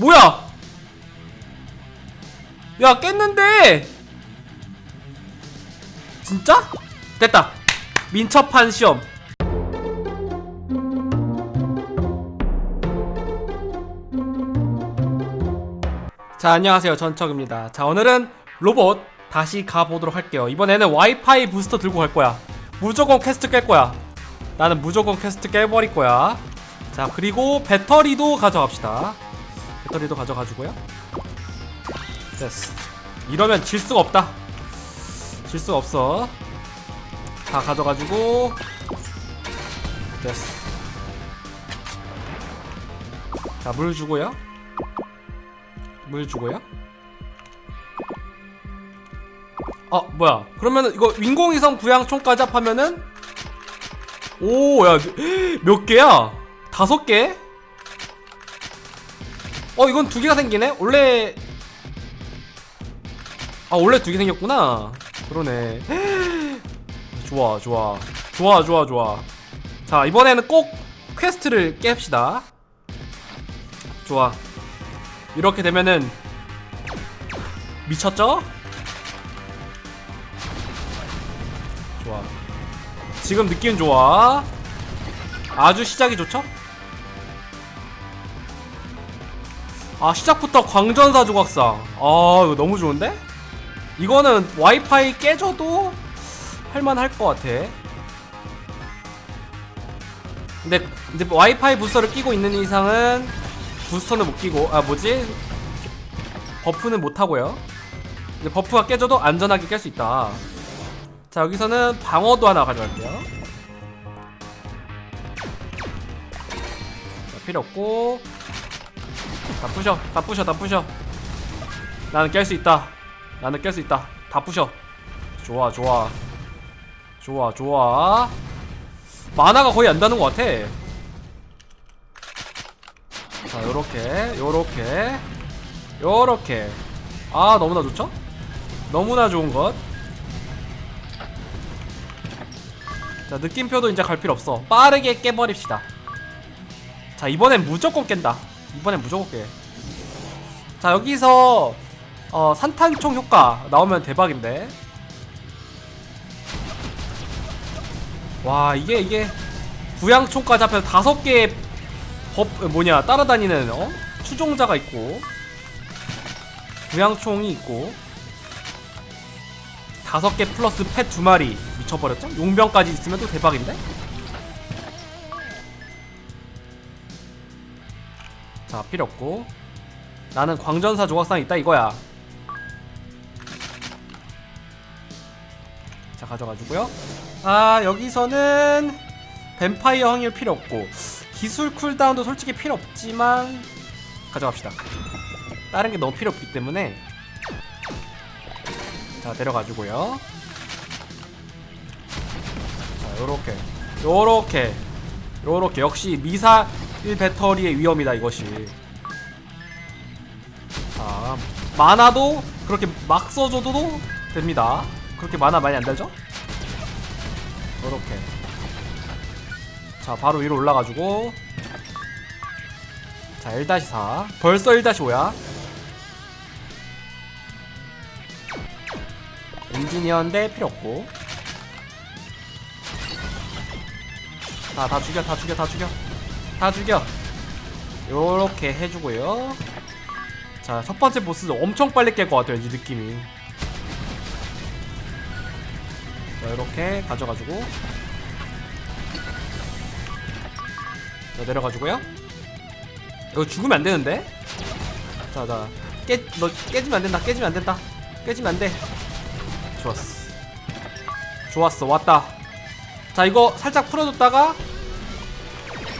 뭐야? 야 깼는데! 진짜? 됐다. 민첩한 시험. 자 안녕하세요. 전척입니다. 자 오늘은 로봇 다시 가보도록 할게요. 이번에는 와이파이 부스터 들고 갈 거야. 무조건 퀘스트 깰 거야. 나는 무조건 퀘스트 깨버릴 거야. 자 그리고 배터리도 가져갑시다 배터리도 가져가지고요. 됐어. 이러면 질 수가 없다. 질 수가 없어. 다 가져가지고. 됐어. 자 물 주고요. 물 주고요. 아 뭐야. 그러면은 이거 인공위성 구양총까지 합하면은 오야 몇 개야? 다섯 개? 어 이건 두 개가 생기네? 원래 아 원래 두 개 생겼구나. 그러네. 좋아 좋아. 좋아 좋아 좋아. 자 이번에는 꼭 퀘스트를 깹시다. 좋아. 이렇게 되면은 미쳤죠? 좋아. 지금 느낌 좋아. 아주 시작이 좋죠? 아 시작부터 광전사 조각상. 아 이거 너무 좋은데? 이거는 와이파이 깨져도 할만할 것 같아. 근데, 근데 와이파이 부스터를 끼고 있는 이상은 부스터는 못 끼고 아 뭐지? 버프는 못 하고요. 근데 버프가 깨져도 안전하게 깰 수 있다. 자 여기서는 방어도 하나 가져갈게요. 자, 필요 없고 다 부셔 다 부셔 다 부셔. 나는 깰 수 있다. 나는 깰 수 있다. 다 부셔. 좋아 좋아. 좋아 좋아. 만화가 거의 안 다는 것 같아. 자 요렇게 요렇게 요렇게. 아 너무나 좋죠? 너무나 좋은 것. 자 느낌표도 이제 갈 필요 없어. 빠르게 깨버립시다. 자 이번엔 무조건 깬다 이번엔 무조건 깨 자 여기서 어, 산탄총 효과 나오면 대박인데 와 이게 이게 부양총까지 합해서 다섯 개의 법 뭐냐 따라다니는 어? 추종자가 있고 부양총이 있고 다섯 개 플러스 펫 두 마리 미쳐버렸죠? 용병까지 있으면 또 대박인데? 자 필요 없고. 나는 광전사 조각상 있다 이거야. 자 가져가지고요. 아 여기서는 뱀파이어 확률 필요 없고. 기술 쿨다운도 솔직히 필요 없지만 가져갑시다. 다른 게 너무 필요 없기 때문에. 자 내려가지고요. 자 요렇게 요렇게 요렇게. 역시 미사 일 배터리의 위험이다 이것이. 자 만화도 그렇게 막 써줘도 됩니다. 그렇게 만화 많이 안 달죠? 요렇게. 자 바로 위로 올라가지고. 자 1-4 벌써 1-5야. 엔지니어인데 필요 없고. 다, 다 죽여 다 죽여 다 죽여 다 죽여. 요렇게 해주고요. 자 첫번째 보스 엄청 빨리 깰 것 같아요 이 느낌이. 자 요렇게 가져가지고. 자 내려가지고요. 이거 죽으면 안 되는데? 자자. 깨 너 깨지면 안 된다 깨지면 안 된다. 깨지면 안돼. 좋았어. 좋았어 왔다. 자 이거 살짝 풀어줬다가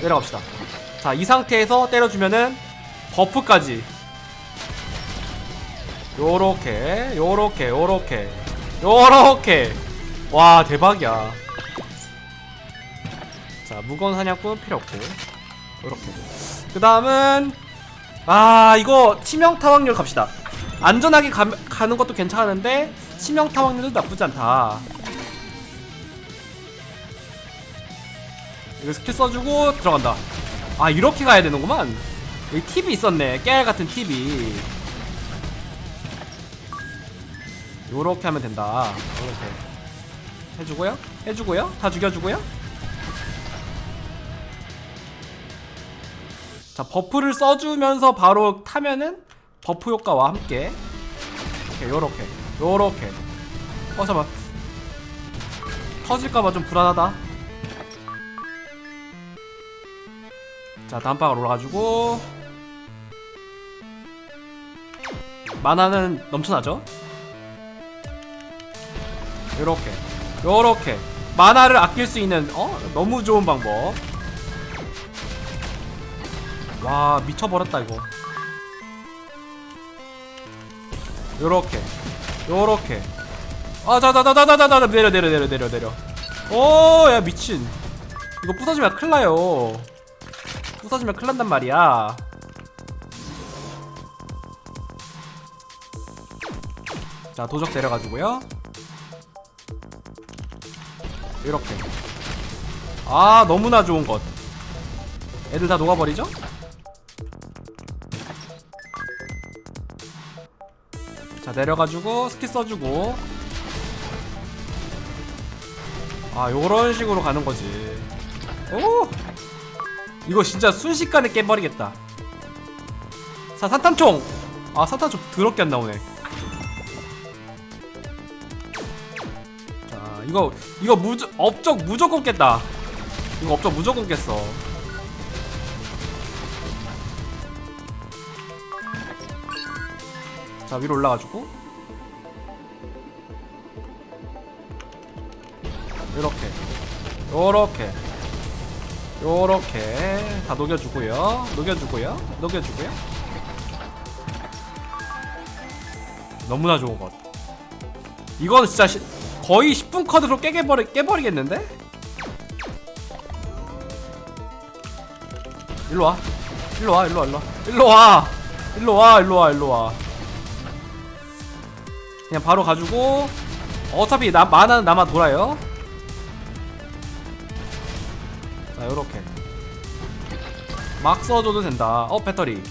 내려갑시다. 자 이 상태에서 때려주면은 버프까지. 요렇게 요렇게 요렇게 요렇게. 와 대박이야. 자 무거운 사냥꾼 필요 없고. 요렇게. 그 다음은 아 이거 치명타 확률 갑시다. 안전하게 가, 가는 것도 괜찮은데 치명타 확률도 나쁘지 않다 이거 스킬 써주고 들어간다. 아 이렇게 가야 되는구만. 이 팁이 있었네. 깨알 같은 팁이. 요렇게 하면 된다. 요렇게. 해주고요. 해주고요. 다 죽여주고요. 자 버프를 써주면서 바로 타면은 버프 효과와 함께 이렇게 요렇게 요렇게. 어 잠깐 터질까봐 좀 불안하다 자 다음방으로 올라가지고. 만화는 넘쳐나죠? 요렇게 요렇게. 만화를 아낄 수 있는 어? 너무 좋은 방법. 와 미쳐버렸다 이거. 요렇게 요렇게. 아자자자자자자 내려 내려 내려 내려 내려. 오야 미친. 이거 부서지면 큰일나요 부서지면 큰일 난단 말이야. 자 도적 내려가지고요. 이렇게. 아 너무나 좋은 것. 애들 다 녹아버리죠? 자 내려가지고 스킬 써주고. 아 요런 식으로 가는 거지. 오 이거 진짜 순식간에 깨버리겠다. 자 산탄총. 아 산탄총 더럽게 안 나오네. 자 이거 이거 무조 업적 무조건 깼다. 이거 업적 무조건 깼어. 자 위로 올라가지고. 요렇게. 요렇게 요렇게 다 녹여주고요. 녹여주고요. 녹여주고요. 너무나 좋은 것 이건 진짜 시, 거의 10분 커드로 깨버리, 깨버리겠는데? 일로와. 일로와 일로와 일로와. 일로와. 일로와 일로와 일로와. 그냥 바로 가지고. 어차피 나, 만화는 남아 돌아요 요렇게. 막 써줘도 된다. 어 배터리.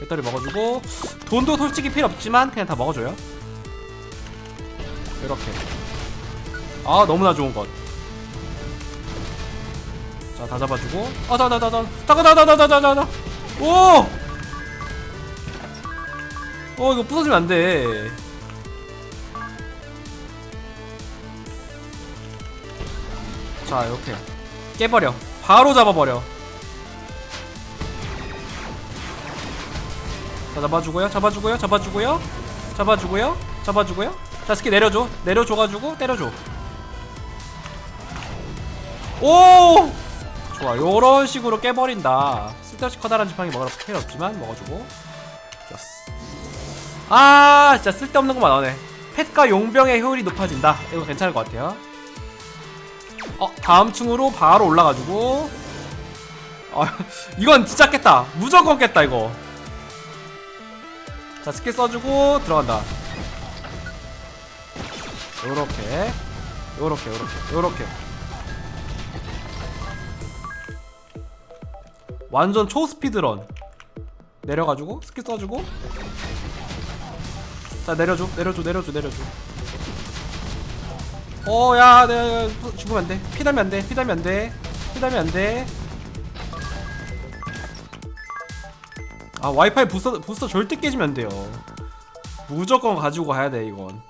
배터리 먹어주고. 돈도 솔직히 필요 없지만 그냥 다 먹어줘요. 요렇게. 아 너무나 좋은 것 자 다 잡아주고. 아자자자자. 자자자자자자자. 오! 어 이거 부서지면 안돼. 자 이렇게. 깨버려 바로 잡아버려. 자 잡아주고요 잡아주고요 잡아주고요. 잡아주고요 잡아주고요. 자 스키 내려줘. 내려줘가지고 때려줘. 오! 좋아 요런 식으로 깨버린다. 쓸데없이 커다란 지팡이 먹으러 필요 없지만 먹어주고. 아 진짜 쓸데없는 것만 나오네. 펫과 용병의 효율이 높아진다. 이거 괜찮을 것 같아요 어 다음 층으로 바로 올라가지고. 어 이건 진짜 깼다. 무조건 깼다 이거. 자 스킬 써주고 들어간다. 요렇게 요렇게 요렇게 요렇게. 완전 초스피드런. 내려가지고 스킬 써주고. 자 내려줘 내려줘 내려줘 내려줘 어야 내가 죽으면 안돼. 피달면 안돼 피달면 안돼 피달면 안돼. 아 와이파이 부스터 부스터 절대 깨지면 안 돼요. 무조건 가지고 가야 돼 이건.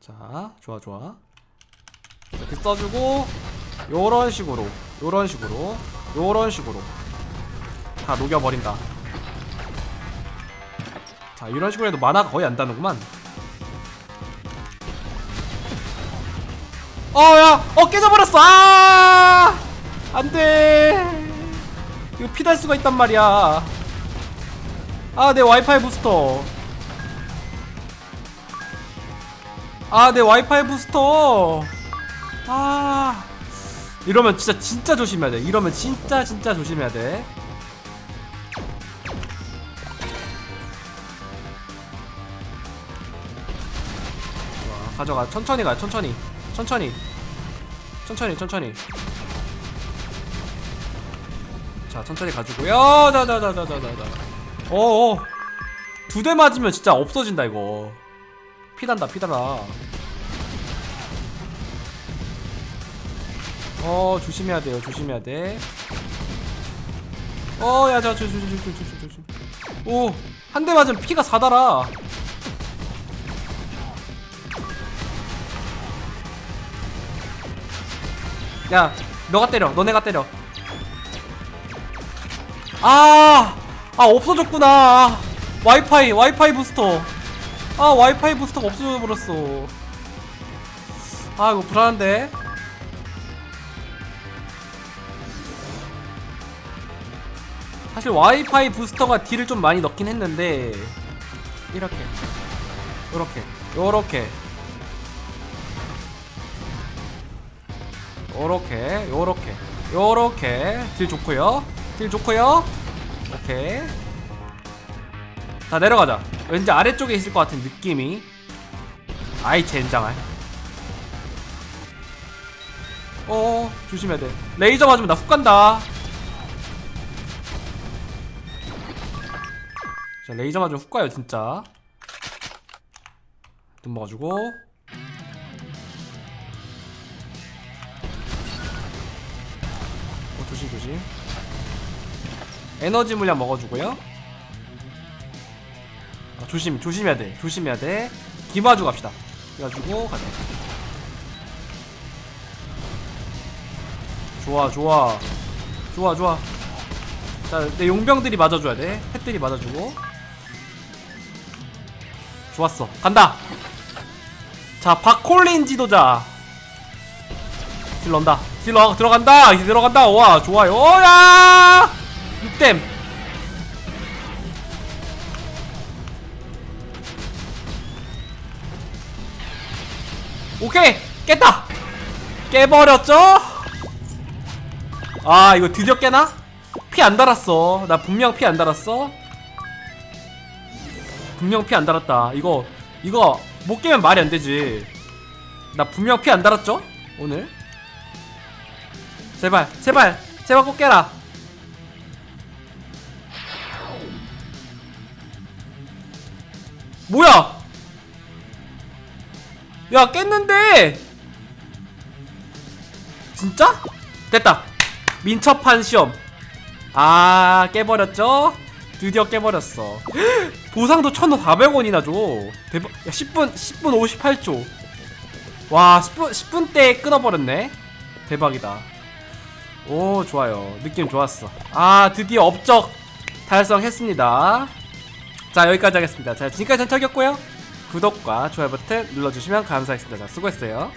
자 좋아 좋아. 이렇게 써주고 요런 식으로 요런 식으로 요런 식으로. 다 녹여버린다 자 이런 식으로 해도 만화가 거의 안 다는구만. 어야! 어 깨져버렸어! 아! 안돼! 이거 피달 수가 있단 말이야. 아 내 와이파이 부스터. 아 내 와이파이 부스터. 아. 이러면 진짜 진짜 조심해야 돼. 이러면 진짜 진짜 조심해야 돼 가져가. 천천히 가 천천히. 천천히. 천천히 천천히. 자 천천히 가지고요. 자자자자자자자. 어어. 두 대 맞으면 진짜 없어진다 이거. 피난다 피달아 어 조심해야 돼요 조심해야 돼. 어, 야, 자, 조심, 조심, 조심, 조심, 조심. 오, 한 대 맞으면 피가 사달아. 야, 너가 때려, 너네가 때려. 아, 아 없어졌구나. 와이파이, 와이파이 부스터. 아, 와이파이 부스터가 없어져 버렸어. 아, 이거 불안한데. 사실 와이파이 부스터가 딜을 좀 많이 넣긴 했는데 이렇게 요렇게 요렇게 요렇게 요렇게 요렇게. 딜 좋고요. 딜 좋고요. 오케이. 다 내려가자. 왠지 아래쪽에 있을 것 같은 느낌이. 아이 젠장할 어 조심해야 돼. 레이저 맞으면 나 훅 간다. 자 레이저 맞으면 훅 가요 진짜. 눈 먹어주고 에너지 물량 먹어주고요. 아, 조심 조심해야 돼 조심해야 돼. 기마주 갑시다. 기마주고 가자. 좋아 좋아. 좋아 좋아. 자 내 용병들이 맞아줘야 돼. 펫들이 맞아주고. 좋았어. 간다! 자 박콜린 지도자. 딜 넣는다. 딜 넣어 들어간다! 딜 들어간다! 와 좋아요. 오야 6댐. 오케이 깼다. 깨버렸죠? 아 이거 드디어 깨나? 피 안 달았어. 나 분명 피 안 달았어. 분명 피 안 달았다. 이거 이거 못 깨면 말이 안 되지. 나 분명 피 안 달았죠? 오늘? 제발 제발 제발 꼭 깨라 뭐야? 야 깼는데! 진짜? 됐다. 민첩한 시험. 아 깨버렸죠? 드디어 깨버렸어. 보상도 1400원이나 줘. 대박. 야 10분 10분 58초. 와 10분 10분대 끊어버렸네. 대박이다. 오 좋아요. 느낌 좋았어. 아 드디어 업적 달성했습니다 자 여기까지 하겠습니다. 자 지금까지 전철이었고요. 구독과 좋아요 버튼 눌러주시면 감사하겠습니다. 자 수고했어요.